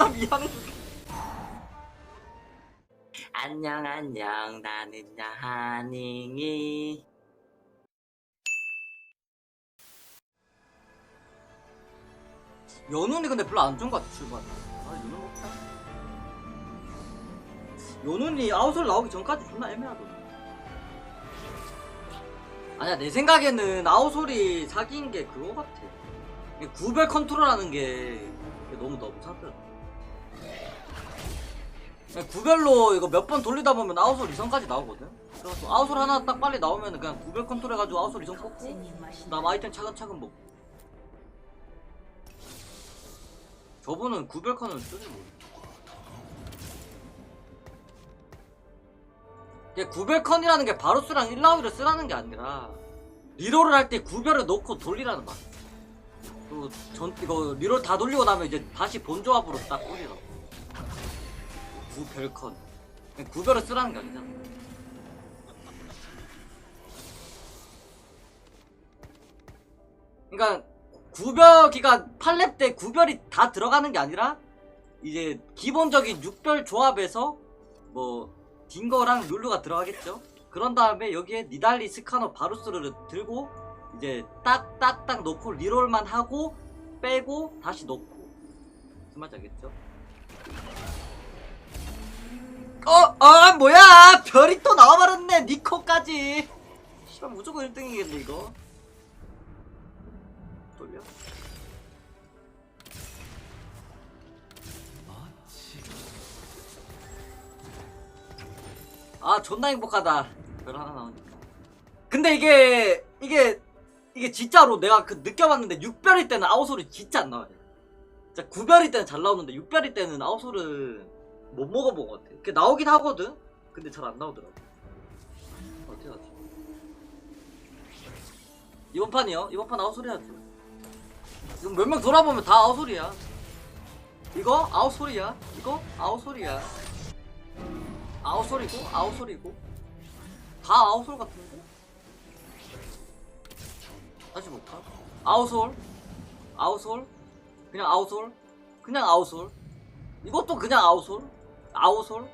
존나 미안. 안녕 안녕 나는 야하닝이 연운이 근데 별로 안 좋은 것 같아 출발. 아 연운 먹자. 연운이 아웃솔 나오기 전까지 존나 애매하거든. 아니야 내 생각에는 아웃솔이 사기인 게 그거 같아. 구별 컨트롤하는 게 너무 너무 구별로 이거 몇 번 돌리다 보면 아웃솔 이성까지 나오거든. 그래서 아웃솔 하나 딱 빨리 나오면 그냥 구별 컨트롤 해가지고 아웃솔 이성 뽑고 남 아이템 차근차근 먹고. 저분은 구별컨을 쓰지 뭐. 이게 구별컨이라는 게 바로스랑 1라운드를 쓰라는 게 아니라 리롤을 할 때 구별을 넣고 돌리라는 말. 그리고 전 이거 리롤 다 돌리고 나면 이제 다시 본 조합으로 딱 올리라. 그냥 구별을 쓰라는 게 아니잖아. 그러니까 구별기가 팔렙 때 구별이 다 들어가는 게 아니라 이제 기본적인 6별 조합에서 뭐 딩거랑 룰루가 들어가겠죠. 그런 다음에 여기에 니달리 스카너 바루스를 들고 이제 딱딱딱 놓고 리롤만 하고 빼고 다시 놓고 무슨 말인지 알겠죠? 어, 아 뭐야? 별이 또 나와버렸네 니코까지. 씨발 무조건 1등이겠네 이거. 돌려. 아 존나 행복하다. 별 하나 나오니까. 근데 이게 이게 이게 진짜로 내가 그 느껴봤는데 6별일 때는 아웃솔이 진짜 안 나와요. 진짜 9별일 때는 잘 나오는데 6별일 때는 아웃솔은 못 먹어본 것 같아 그 나오긴 하거든? 근데 잘 안 나오더라고. 어떻게 하지? 이번 판이요? 이번 판 아웃솔 해야죠 지금 몇 명 돌아보면 다 아웃솔이야. 이거 아웃솔이야? 이거 아웃솔이야. 아웃솔이고 아웃솔이고. 다 아웃솔 같은데? 다시 볼까? 아웃솔? 아웃솔? 그냥 아웃솔? 그냥 아웃솔? 이것도 그냥 아웃솔 아웃솔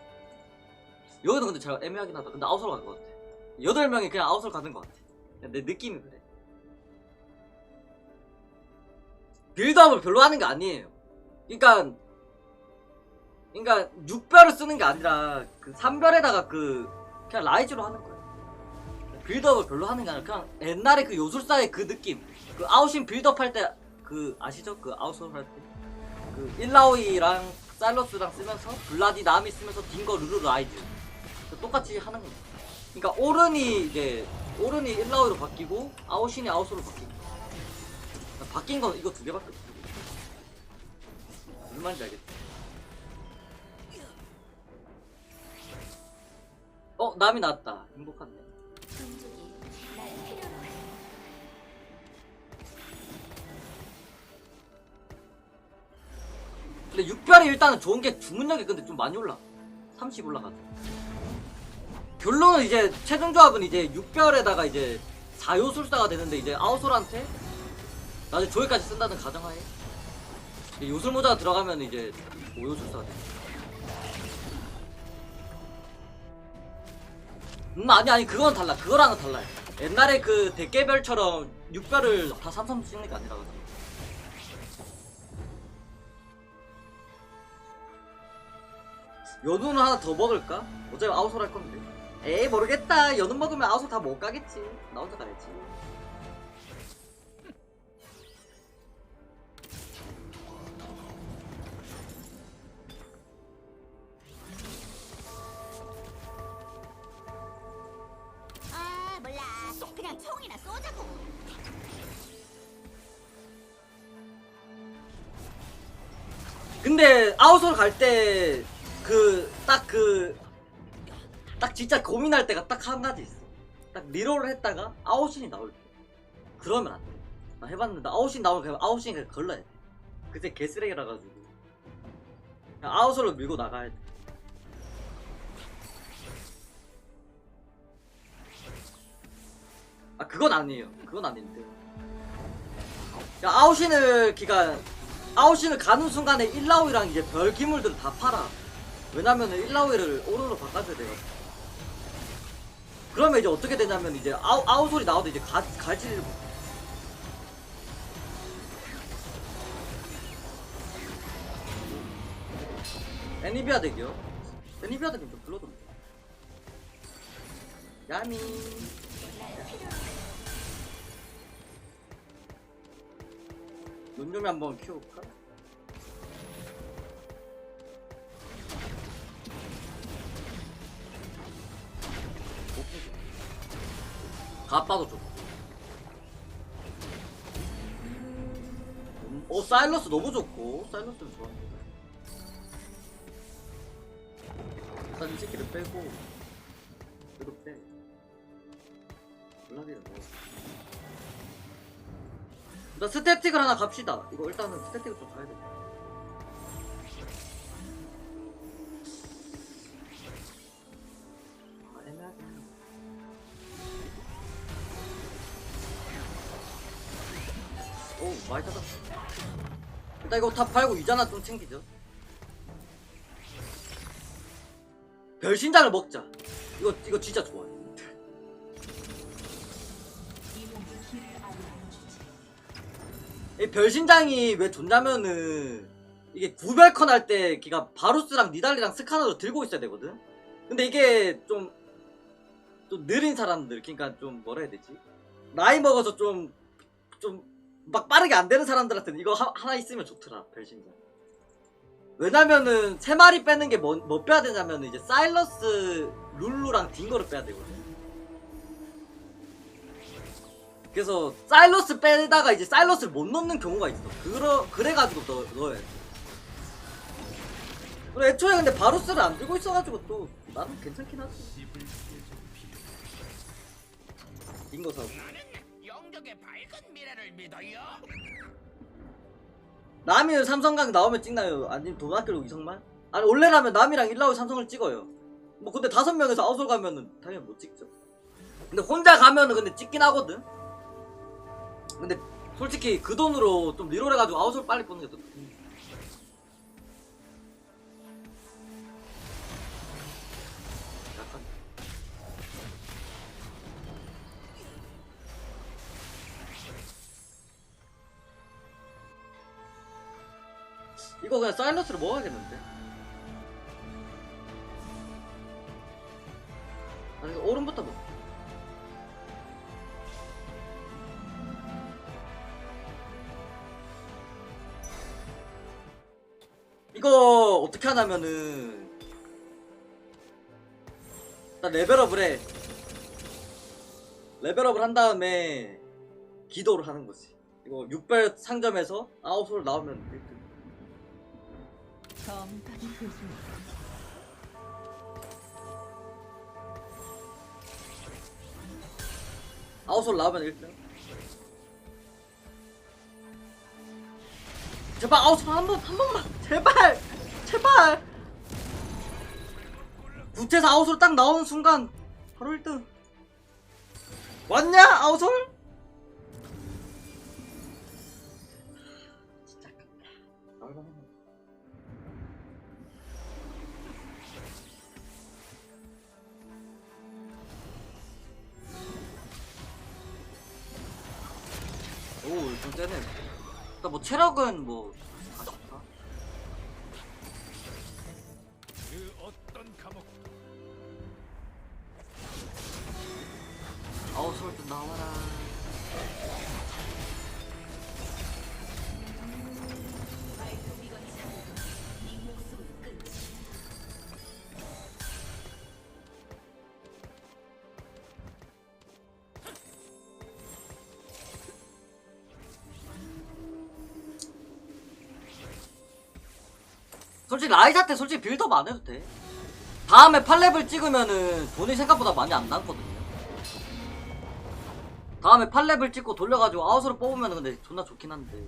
여기도 근데 제가 애매하긴 하다 근데 아웃솔 가는 것 같아 여덟 명이 그냥 아웃솔 가는 것 같아 그냥 내 느낌이 그래 빌드업을 별로 하는 게 아니에요 그러니까 그러니까 6별을 쓰는 게 아니라 그 3별에다가 그 그냥 라이즈로 하는 거예요. 빌드업을 별로 하는 게 아니라 그냥 옛날에 그 요술사의 그 느낌. 그 아웃인 빌드업 할 때 그 아시죠? 그 아웃솔 할 때. 그 일라오이랑 살러스랑 쓰면서 블라디 나미 쓰면서 딩거 루루 라이즈. 그 똑같이 하는 거예요. 그러니까 오른이 이제 오른이 일라오이로 바뀌고 아웃신이 아웃솔로 바뀌고. 바뀐 건 이거 두 개밖에 없어. 무슨 말인지 알겠지? 어 남이 나왔다 행복하네 근데 6별이 일단은 좋은 게 주문력이 근데 좀 많이 올라. 30 올라가죠 결론은 이제 최종 조합은 이제 6별에다가 이제 4요술사가 되는데 이제 아웃솔한테 나중에 조회까지 쓴다는 가정하에. 이제 요술 모자가 들어가면 이제 5요술사가 돼. 음 아니 아니 그건 달라. 그거랑은 달라요. 옛날에 그 대개별처럼 6별을 다 삼삼 찍는 게 아니라 가지고 연우는 하나 더 먹을까? 어차피 아웃솔 할 건데. 에이 모르겠다. 연우 먹으면 아웃솔 다 못 가겠지. 나 혼자 가야지 딱 한 가지 있어. 딱 리롤을 했다가 아웃신이 나올 때. 그러면 안 돼. 나 해봤는데 아웃신 나오면 그냥 아웃신이 그냥 걸러야 돼. 그때 개쓰레기라 가지고. 그냥 아웃솔로 밀고 나가야 돼. 아 그건 아니에요. 그건 아닌데. 야 아웃신을 기간 아웃신을 가는 순간에 1라우이랑 이제 별 기물들을 다 팔아. 왜냐면은 1라우이를 오른으로 바꿔줘야 돼가지고. 그러면 이제 어떻게 되냐면 이제 아우, 아웃 소리 나오도 이제 가, 갈지를 못. 애니비아 덱이요? 애니비아 덱은 좀 불러던데. 야미. 눈좀이 한번 키워볼까? 가빠도 좋고 음, 어 사일러스 너무 좋고 사일러스는 좋았는데 일단 이 새끼를 빼고 이거 빼. 블라디를 뭐. 일단 스태틱을 하나 갑시다. 이거 일단은 스태틱을 좀 가야 돼 많이 닫았어. 일단 이거 다 팔고 유자나 좀 챙기죠. 별신장을 먹자. 이거 이거 진짜 좋아요 이 별신장이 왜 좋냐면은 이게 구별컨 할 때 걔가 바루스랑 니달리랑 스카너를 들고 있어야 되거든? 근데 이게 좀좀 느린 사람들 그러니까 좀 뭐라 해야 되지? 나이 먹어서 좀 좀 막 빠르게 안 되는 사람들한테는 이거 하, 하나 있으면 좋더라 별신장 왜냐면은 세 마리 빼는 게 뭐 뭐 빼야 되냐면 이제 사일러스 룰루랑 딩거를 빼야 되거든. 그래서 사일러스 빼다가 이제 사일러스를 못 넣는 경우가 있어. 그러, 그래가지고 넣, 넣어야 돼. 그래 애초에 근데 바루스를 안 들고 있어가지고 또 나는 괜찮긴 하지. 딩거 사고 영적의 밝은 미래를 믿어요. 남이 삼성강 나오면 찍나요? 아니면 돈 아끼려고 이성만? 아니 원래라면 남이랑 일라우 삼성을 찍어요 뭐 근데 다섯 명에서 아웃솔 가면은 당연히 못 찍죠 근데 혼자 가면은 근데 찍긴 하거든 근데 솔직히 그 돈으로 좀 리롤 해가지고 아웃솔 빨리 보는 게 더. 이거 그냥 사일러스를 먹어야겠는데? 아니 오른부터 먹 이거 어떻게 하냐면은 일단 레벨업을 해. 레벨업을 한 다음에 기도를 하는 거지. 이거 6별 상점에서 아웃솔 나오면 1등 검까지 표준 아웃솔 나오면 1등. 제발 아웃솔 한 번, 한 번만. 제발! 제발! 구체에서 아웃솔 딱 나오는 순간 바로 1등. 왔냐 아웃솔? 오, 좀 세네. 일단 뭐 체력은 뭐 아쉽다. 그 어떤 감옥 아우 서울 좀 나와라. 솔직히 라이사 때 솔직히 빌드업 안 해도 돼. 다음에 8렙을 찍으면은 돈이 생각보다 많이 안 남거든요. 다음에 8렙을 찍고 돌려가지고 아웃으로 뽑으면 근데 존나 좋긴 한데.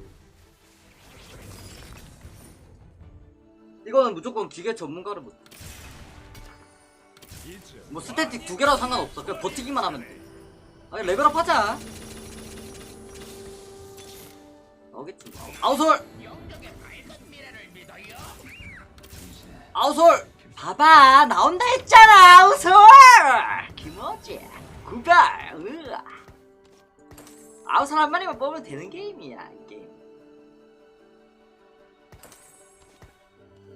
이거는 무조건 기계 전문가를 못. 뭐 스태틱 두 개라도 상관없어. 그냥 버티기만 하면 돼. 아니 레벨업 하자. 나오겠지. 뭐. 아웃솔. 아우솔 봐봐 나온다 했잖아 아우솔 김어지 구별 으아. 아우솔 한 마리만 뽑으면 되는 게임이야 이 게임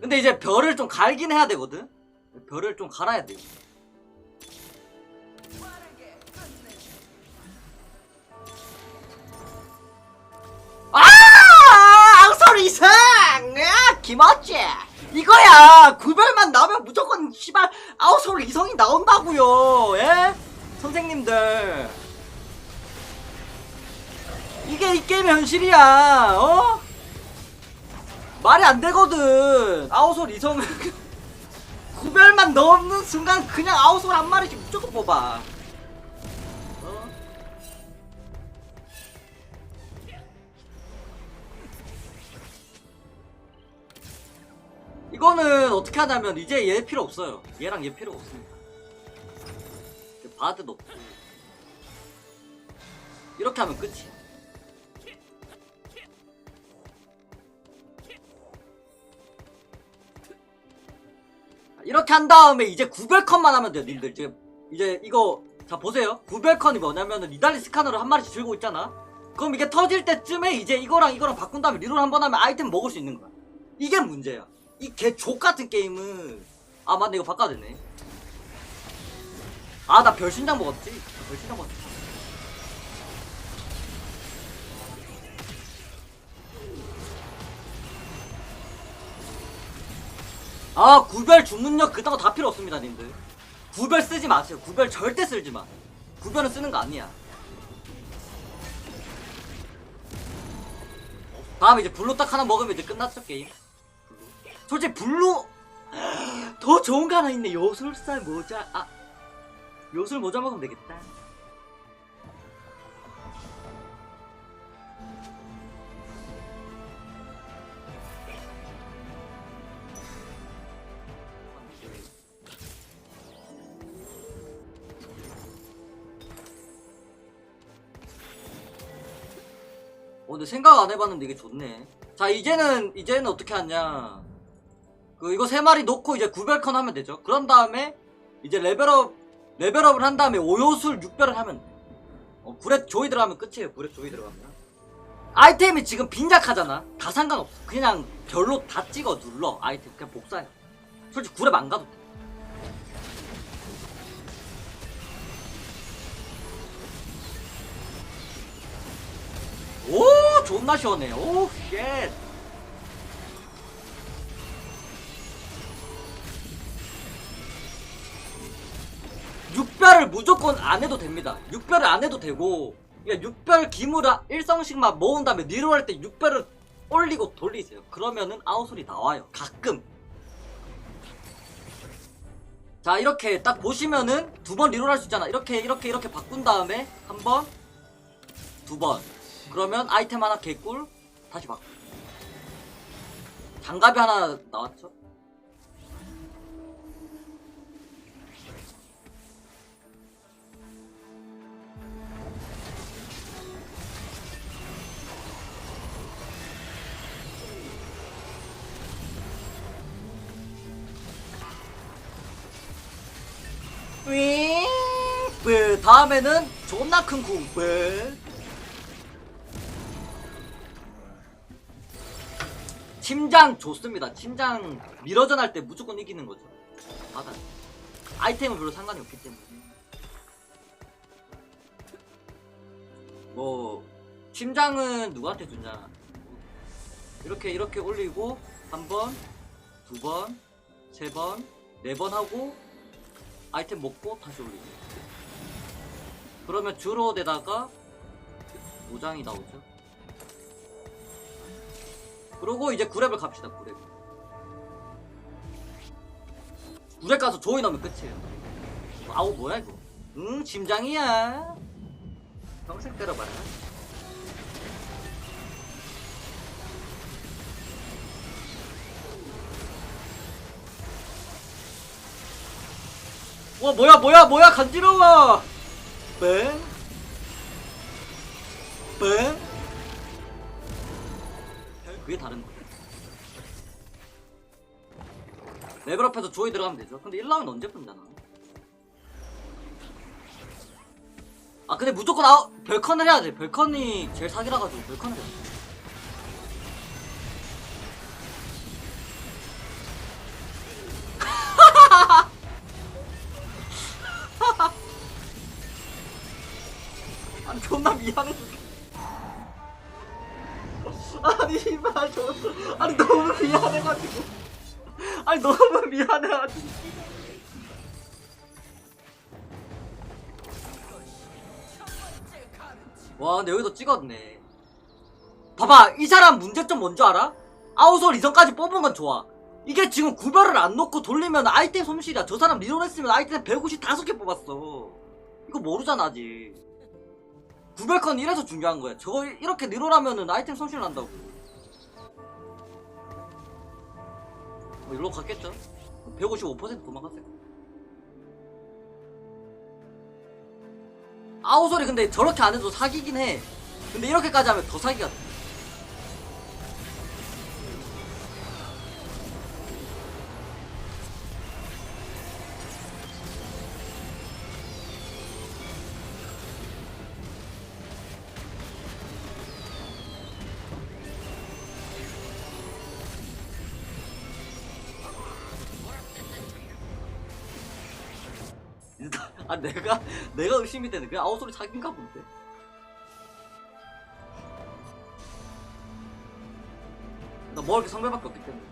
근데 이제 별을 좀 갈긴 해야 되거든 별을 좀 갈아야 돼 아! 앙설 이상! 아, 김어치! 이거야! 구별만 나오면 무조건 씨발 아웃솔 이성이 나온다고요 예? 선생님들 이게 이 게임의 현실이야 어? 말이 안 되거든 아웃솔 이성은 구별만 넣는 순간 그냥 아웃솔 한 마리씩 무조건 뽑아 이거는 어떻게 하냐면 이제 얘 필요 없어요. 얘랑 얘 필요 없습니다. 바드도 없고 이렇게 하면 끝이야. 이렇게 한 다음에 이제 구별컨만 하면 돼요, 님들. 이제 이제 이거 자 보세요. 구별컨이 뭐냐면은 리달리 스카너를 한 마리씩 들고 있잖아. 그럼 이게 터질 때쯤에 이제 이거랑 이거랑 바꾼 다음에 리롤 한 번 하면 아이템 먹을 수 있는 거야. 이게 문제야. 이 개 족 같은 게임은 아 맞네 이거 바꿔야 되네. 아 나 별신장 먹었지. 나 별신장 먹었지. 아 구별 주문력 그딴 거 다 필요 없습니다 님들. 구별 쓰지 마세요. 구별 절대 쓰지 마. 구별은 쓰는 거 아니야. 다음에 이제 블루 딱 하나 먹으면 이제 끝났죠 게임. 솔직히 블루? 더 좋은 거 하나 있네. 요술살 모자. 아 요술 모자 먹으면 되겠다. 어 근데 생각 안 해봤는데 이게 좋네. 자 이제는 이제는 어떻게 하냐 그 이거 세 마리 놓고 이제 구별컨 하면 되죠. 그런 다음에 이제 레벨업 레벨업을 한 다음에 오요술 6별을 하면 돼. 어, 구렛 조이 들어가면 끝이에요. 구렛 조이 들어가면. 아이템이 지금 빈약하잖아. 다 상관없어. 그냥 별로 다 찍어 눌러. 아이템 그냥 복사해. 솔직히 구렛 안 가도 돼. 오 존나 시원해. 오 쉣. 육별을 무조건 안 해도 됩니다. 육별을 안 해도 되고, 그러니까 육별 기물 일성씩만 모은 다음에 리로할 때 육별을 올리고 돌리세요. 그러면은 아웃솔이 나와요. 가끔. 자, 이렇게 딱 보시면은 두 번 리롤 할 수 있잖아. 이렇게, 이렇게, 이렇게 바꾼 다음에 한 번, 두 번. 그러면 아이템 하나 개꿀, 다시 바꾸. 장갑이 하나 나왔죠? 윙! 뿌. 다음에는 존나 큰 궁. 뿌. 침장 좋습니다. 침장 미러전 할 때 무조건 이기는 거죠. 받아. 아이템은 별로 상관이 없기 때문에. 뭐 침장은 누구한테 주냐? 이렇게 이렇게 올리고 한 번, 두 번, 세 번, 네 번 하고 아이템 먹고 다시 올리고 그러면 주로에다가 5장이 나오죠? 그리고 이제 9렙을 갑시다 9렙. 9렙 가서 조이 넣으면 끝이에요. 아우 뭐야 이거? 응 짐장이야. 평생 때려봐라 와 뭐야 뭐야 뭐야 간지러워. 뺑. 뺑. 그게 다른 거야. 레벨업해서 조이 들어가면 되죠. 근데 1라운드 언제 끝나나? 아 근데 무조건 아웃 별컨을 해야 돼. 별컨이 제일 사기라 가지고 별컨을 해야 돼 미안해가지고 와 근데 여기도 찍었네. 봐봐 이 사람 문제점 뭔지 알아? 아웃솔 이전까지 뽑은 건 좋아. 이게 지금 구별을 안 놓고 돌리면 아이템 손실이야. 저 사람 리롤했으면 아이템 155개 뽑았어. 이거 모르잖아 아직. 구별컨 이래서 중요한 거야. 저거 이렇게 리롤하면은 아이템 손실 난다고. 어, 일로 갔겠죠? 155% 도망갔어요. 아우솔이 근데 저렇게 안 해도 사기긴 해. 근데 이렇게까지 하면 더 사기가 돼 아 내가 내가 의심이 되는 그냥 아웃솔이 사기인가 본데. 나 먹을 게 성별밖에 없기 때문에.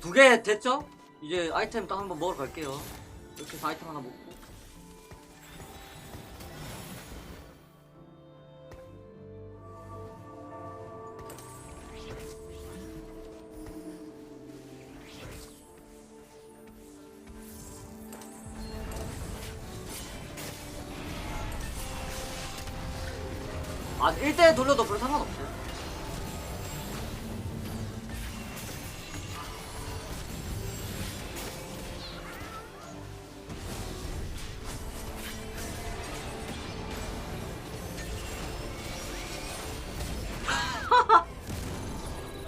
두 개 됐죠? 이제 아이템 딱 한번 먹으러 갈게요. 이렇게 해서 아이템 하나 먹고 아 1대 돌려도 별 상관없어요.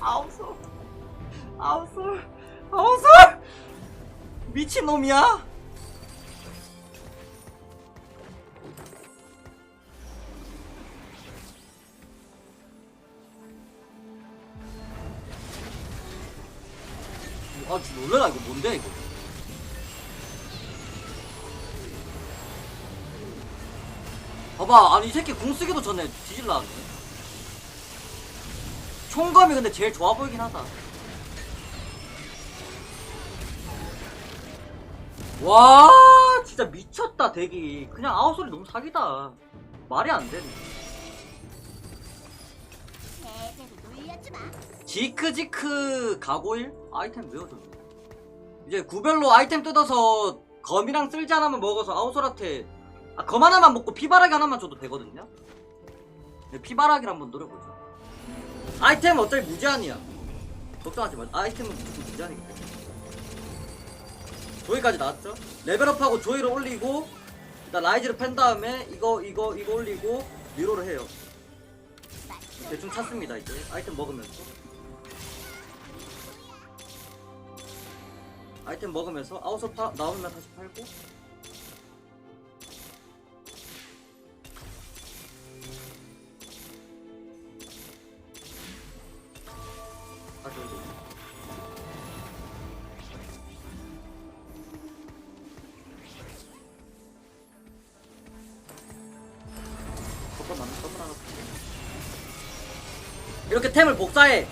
아웃솔 아웃솔 아웃솔 미친놈이야 놀래라 이거 뭔데 이거? 봐봐 아니 이 새끼 궁 쓰기도 전에 뒤질라 하네. 총검이 근데 제일 좋아 보이긴 하다. 와 진짜 미쳤다 대기. 그냥 아웃소리 너무 사기다. 말이 안 되네. 제대로 놀려주마. 지크지크 가고일? 아이템 외워줬네 이제 구별로 아이템 뜯어서 검이랑 쓸지 하나만 먹어서 아우솔한테 아, 검 하나만 먹고 피바라기 하나만 줘도 되거든요? 네, 피바라기를 한번 노려보죠. 아이템 어차피 무제한이야. 걱정하지 마 아이템은 무조건 무제한이기 때문에 조이까지 나왔죠? 레벨업하고 조이를 올리고 일단 라이즈를 팬 다음에 이거 이거 이거 올리고 리로를 해요. 대충 찾습니다 이제. 아이템 먹으면서 아이템 먹으면서 아웃업 파 나오면 다시 팔고. 이렇게 템을 복사해.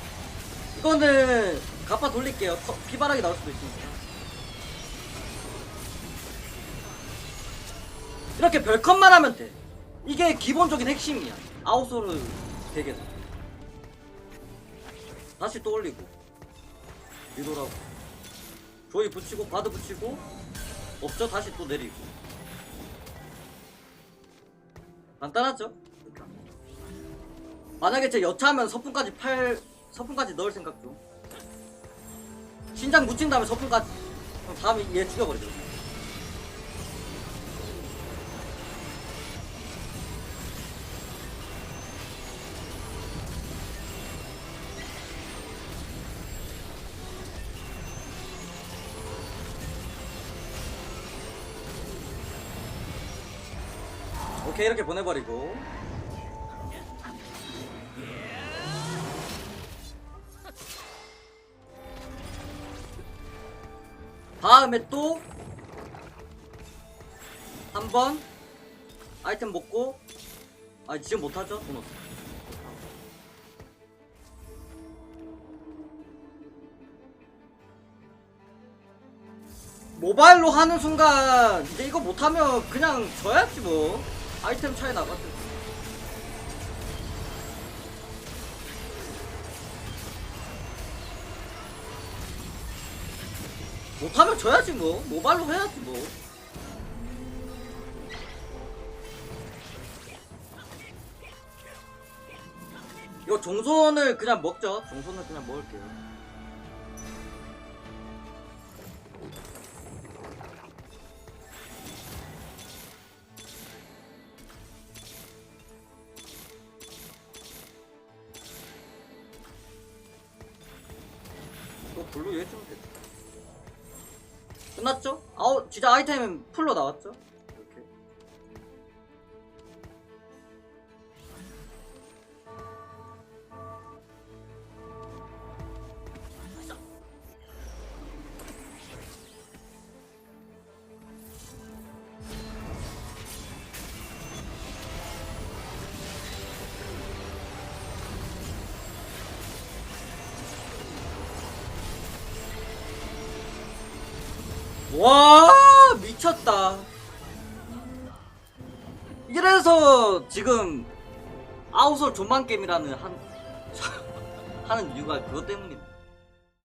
이거는 갚아 돌릴게요. 커- 피바라기 나올 수도 있으니까 이렇게 별컷만 하면 돼. 이게 기본적인 핵심이야. 아웃소르 되게는 다시 또 올리고. 리도라고. 조이 붙이고 바드 붙이고 없죠? 다시 또 내리고. 간단하죠? 하면. 만약에 제 여차하면 서풍까지 팔 서풍까지 넣을 생각 좀. 신장 묻힌 다음에 서풍까지. 그럼 다음에 얘 죽여버리죠 오케이 이렇게 보내버리고. 다음에 또 한 번 아이템 먹고 아 지금 못하죠? 돈 없어. 모바일로 하는 순간 이제 이거 못하면 그냥 져야지 뭐 아이템 차이 나거든. 못하면 져야지 뭐. 모바일로 해야지 뭐. 이거 종손을 그냥 먹죠. 종손을 그냥 먹을게요 아이템 풀로 나왔죠? 이래서 지금 아웃솔 존만 게임이라는 한 하는 이유가 그것 때문인데